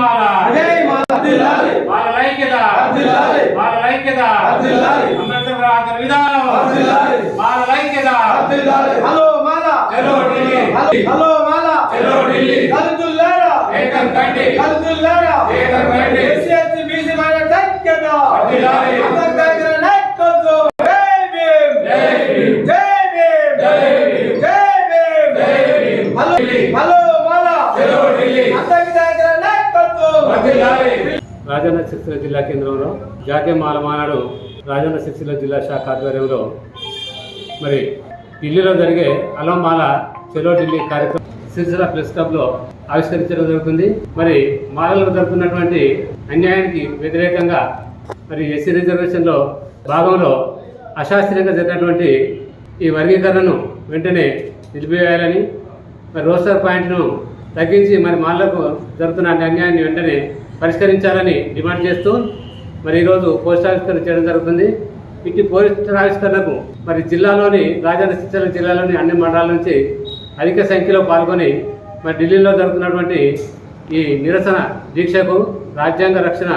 మహారాజ్. జై మహారాజ్. వాళ్ళ ఐక్యత. వాళ్ళ ఐక్యత. అంబేద్కర్ ఆదర విధానం. వాళ్ళ ఐక్యత. హలో మాలా. చలో ఢిల్లీ. హలో మాలా. చలో ఢిల్లీ. కల్దుల్లారా ఏకం కండి కల్దుల్లారా ఏకం కండి ఎస్సీ ఎస్టీ బీసీ మైనార్టీ ఐక్యత. అదిలాలి రాజన్న సిరిసిల్ల జిల్లా కేంద్రంలో జాతీయ మాల మానాడు రాజన్న సిరిసిల్ల జిల్లా శాఖ ఆధ్వర్యంలో మరి ఢిల్లీలో జరిగే అలంబాల చెలో ఢిల్లీ కార్యక్రమం సిరిసిల్ల ప్రెస్ క్లబ్లో ఆవిష్కరించడం జరుగుతుంది. మరి మాలలకు జరుగుతున్నటువంటి అన్యాయానికి వ్యతిరేకంగా మరి ఎస్సీ రిజర్వేషన్లో భాగంలో అశాస్త్రీయంగా జరిగినటువంటి ఈ వర్గీకరణను వెంటనే నిలిపివేయాలని మరి రోస్టర్ పాయింట్ను తగ్గించి మరి మాలకు జరుగుతున్న అన్యాయాన్ని వెంటనే పరిష్కరించాలని డిమాండ్ చేస్తూ మరి ఈరోజు పోస్టావిష్కరణ చేయడం జరుగుతుంది. ఇటు పోస్ట్ ఆవిష్కరణకు మరి జిల్లాలోని రాజన్న శిక్షణ జిల్లాలోని అన్ని మండలాల నుంచి అధిక సంఖ్యలో పాల్గొని మరి ఢిల్లీలో జరుగుతున్నటువంటి ఈ నిరసన దీక్షకు రాజ్యాంగ రక్షణ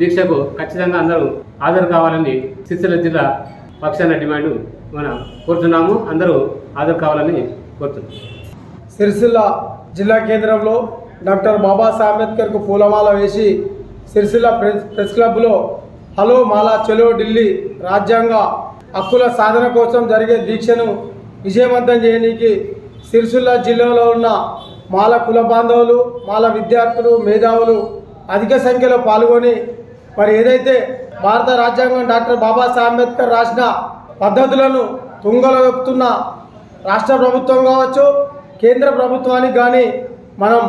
దీక్షకు ఖచ్చితంగా అందరూ హాజరు కావాలని సిరిసిల్ల జిల్లా పక్షాన డిమాండ్ మనం కోరుతున్నాము. అందరూ హాజరు కావాలని కోరుతున్నాం. సిరిసిల్ల జిల్లా కేంద్రంలో డాక్టర్ బాబాసాహెబ్ అంబేద్కర్కు పూలమాల వేసి సిరిసిల్ల ప్రెస్ ప్రెస్ క్లబ్లో హలో మాలా చెలో ఢిల్లీ రాజ్యాంగ హక్కుల సాధన కోసం జరిగే దీక్షను విజయవంతం చేయడానికి సిరిసిల్ల జిల్లాలో ఉన్న మాల కుల బాంధవులు మాల విద్యార్థులు మేధావులు అధిక సంఖ్యలో పాల్గొని మరి ఏదైతే భారత రాజ్యాంగం డాక్టర్ బాబాసాహెబ్ అంబేద్కర్ రాసిన పద్ధతులను తుంగలో రాష్ట్ర ప్రభుత్వం కావచ్చు కేంద్ర ప్రభుత్వానికి కానీ మనం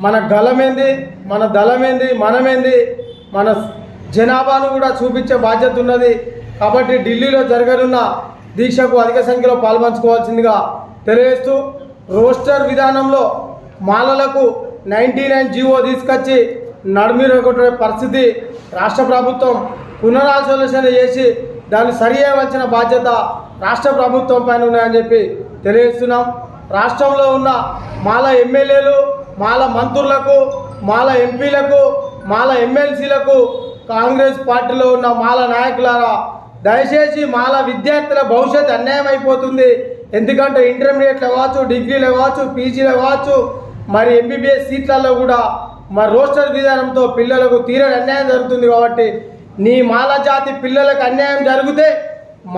మన గలమేంది? మన దళమేంది? మనమేంది? మన జనాభాను కూడా చూపించే బాధ్యత ఉన్నది. కాబట్టి ఢిల్లీలో జరగనున్న దీక్షకు అధిక సంఖ్యలో పాల్పంచుకోవాల్సిందిగా తెలియజేస్తూ రోస్టర్ విధానంలో మాలలకు నైంటీ నైన్ జీవో తీసుకొచ్చి నడుమిరగొట్టే పరిస్థితి రాష్ట్ర ప్రభుత్వం పునరాలోచన చేసి దాన్ని సరి బాధ్యత రాష్ట్ర ప్రభుత్వం పైన ఉన్నాయని చెప్పి తెలియజేస్తున్నాం. రాష్ట్రంలో ఉన్న మాల ఎమ్మెల్యేలు మాల మంత్రులకు మాల ఎంపీలకు మాల ఎమ్మెల్సీలకు కాంగ్రెస్ పార్టీలో ఉన్న మాల నాయకులారా దయచేసి మాల విద్యార్థుల భవిష్యత్ అన్యాయం అయిపోతుంది. ఎందుకంటే ఇంటర్మీడియట్లో కావచ్చు డిగ్రీలో కావచ్చు పీజీలో కావచ్చు మరి ఎంబీబీఎస్ సీట్లలో కూడా మరి రోస్టర్ విధానంతో పిల్లలకు తీరని అన్యాయం జరుగుతుంది కాబట్టి నీ మాల జాతి పిల్లలకు అన్యాయం జరిగితే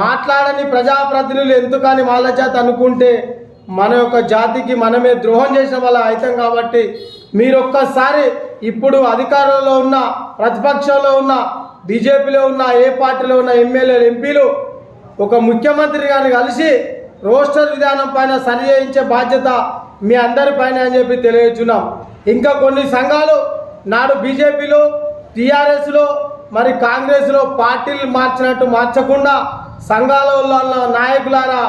మాట్లాడని ప్రజాప్రతినిధులు ఎందుకని మాల జాతి అనుకుంటే మన యొక్క జాతికి మనమే ద్రోహం చేసిన వాళ్ళ అవుతాం కాబట్టి మీరొక్కసారి ఇప్పుడు అధికారంలో ఉన్న ప్రతిపక్షంలో ఉన్న బీజేపీలో ఉన్న ఏ పార్టీలో ఉన్న ఎమ్మెల్యేలు ఎంపీలు ఒక ముఖ్యమంత్రి గారిని కలిసి రోస్టర్ విధానం పైన సరిచేయించే బాధ్యత మీ అందరి పైన అని చెప్పి తెలియజేస్తున్నాం. ఇంకా కొన్ని సంఘాలు నాడు బీజేపీలో టీఆర్ఎస్లో మరి కాంగ్రెస్లో పార్టీలు మార్చినట్టు మార్చకుండా సంఘాల నాయకులారా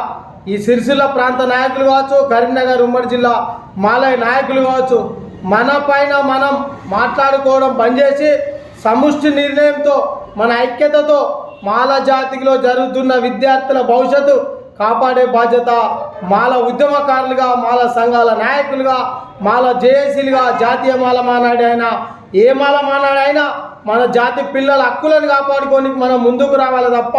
ఈ సిరిసిల్ల ప్రాంత నాయకులు కావచ్చు కరీంనగర్ ఉమ్మడి జిల్లా మాలయ నాయకులు కావచ్చు మన పైన మనం మాట్లాడుకోవడం బంద్ చేసి సముష్టి నిర్ణయంతో మన ఐక్యతతో మాల జాతిలో జరుగుతున్న విద్యార్థుల భవిష్యత్తు కాపాడే బాధ్యత మాల ఉద్యమకారులుగా మాల సంఘాల నాయకులుగా మాల జేఏసీలుగా జాతీయ మాల మానాడైన అయినా ఏ మాల మన జాతి పిల్లల హక్కులను కాపాడుకొని మనం ముందుకు రావాలి తప్ప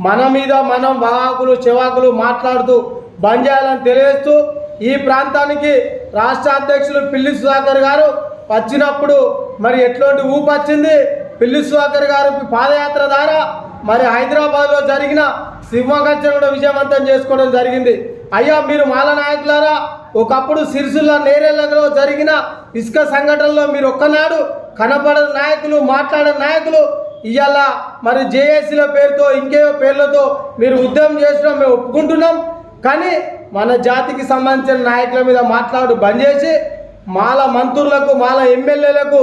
మన మీద మనం వాకులు చెవాకులు మాట్లాడుతూ బంద్ చేయాలని తెలియజేస్తూ ఈ ప్రాంతానికి రాష్ట్ర అధ్యక్షులు పిల్లి సుధాకర్ గారు వచ్చినప్పుడు మరి ఎట్లాంటి ఊపు వచ్చింది? పిల్లి సుధాకర్ గారు పాదయాత్ర ద్వారా మరి హైదరాబాద్లో జరిగిన సింహగర్జన కూడా విజయవంతం చేసుకోవడం జరిగింది. అయ్యా మీరు మాల నాయకులారా ఒకప్పుడు సిరిసిల్ల నేరేళ్ళలో జరిగిన ఇసుక సంఘటనలో మీరు ఒక్కనాడు కనపడని నాయకులు మాట్లాడని నాయకులు ఇవాళ మరి జేఏసీల పేరుతో ఇంకేవో పేర్లతో మీరు ఉద్యమం చేసినా మేము ఒప్పుకుంటున్నాం. కానీ మన జాతికి సంబంధించిన నాయకుల మీద మాట్లాడు బంద్ చేసి మాల మంత్రులకు మాల ఎమ్మెల్యేలకు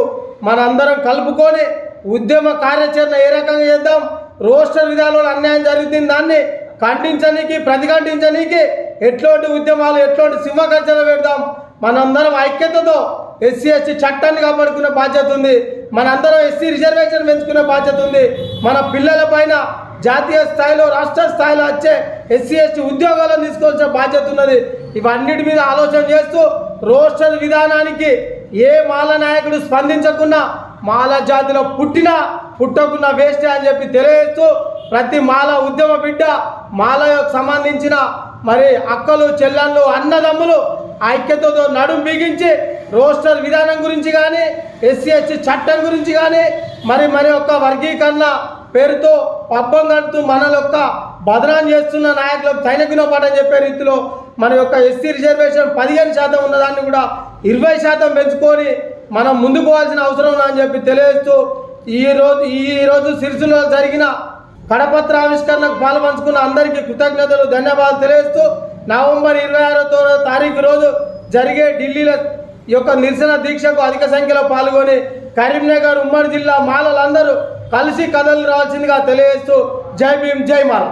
మనందరం కలుపుకొని ఉద్యమ కార్యాచరణ ఏ రకంగా చేద్దాం? రోస్టర్ విధానంలో అన్యాయం జరుగుతుంది. దాన్ని ఖండించనీకి ప్రతిఖండించనీకి ఎట్లాంటి ఉద్యమాలు ఎట్లాంటి సింహకర్చన పెడదాం? మనందరం ఐక్యతతో ఎస్సీ ఎస్టీ చట్టాన్ని కాపాడుకునే బాధ్యత ఉంది. మనందరం ఎస్సీ రిజర్వేషన్ పెంచుకునే బాధ్యత ఉంది. మన పిల్లల పైన జాతీయ స్థాయిలో రాష్ట్ర స్థాయిలో వచ్చే ఎస్సీ ఎస్టీ ఉద్యోగాలను తీసుకోవాల్సిన బాధ్యత ఉన్నది. ఇవన్నిటి మీద ఆలోచన చేస్తూ రోస్టర్ విధానానికి ఏ మాల నాయకుడు స్పందించకుండా మాల జాతిలో పుట్టిన పుట్టకున్న వేస్టే అని చెప్పి తెలియజేస్తూ ప్రతి మాల ఉద్యమ బిడ్డ మాలకు సంబంధించిన మరి అక్కలు చెల్లెళ్ళు అన్నదమ్ములు ఐక్యతతో నడుం బిగించి రోస్టర్ విధానం గురించి కానీ ఎస్సీ ఎస్టీ చట్టం గురించి కానీ మరి మరి యొక్క వర్గీకరణ పేరుతో పబ్బం కడుతూ మన యొక్క బదనాం చేస్తున్న నాయకులకు తైనగినోపాటని చెప్పే రీతిలో మన యొక్క ఎస్సీ రిజర్వేషన్ పదిహేను శాతం ఉన్నదాన్ని కూడా ఇరవై శాతం పెంచుకొని మనం ముందుకు పోవాల్సిన అవసరం ఉందని చెప్పి తెలియజేస్తూ ఈ రోజు ఈ రోజు సిరిసిలో జరిగిన కడపత్ర ఆవిష్కరణకు పాల్పంచుకున్న అందరికీ కృతజ్ఞతలు ధన్యవాదాలు తెలియజేస్తూ నవంబర్ ఇరవై ఆరో తారీఖు రోజు జరిగే ఢిల్లీలో ఈ యొక్క నిరసన దీక్షకు అధిక సంఖ్యలో పాల్గొని కరీంనగర్ ఉమ్మడి జిల్లా మాలలందరూ కలిసి కథలు రావాల్సిందిగా తెలియజేస్తూ జై భీమ్ జై మాల.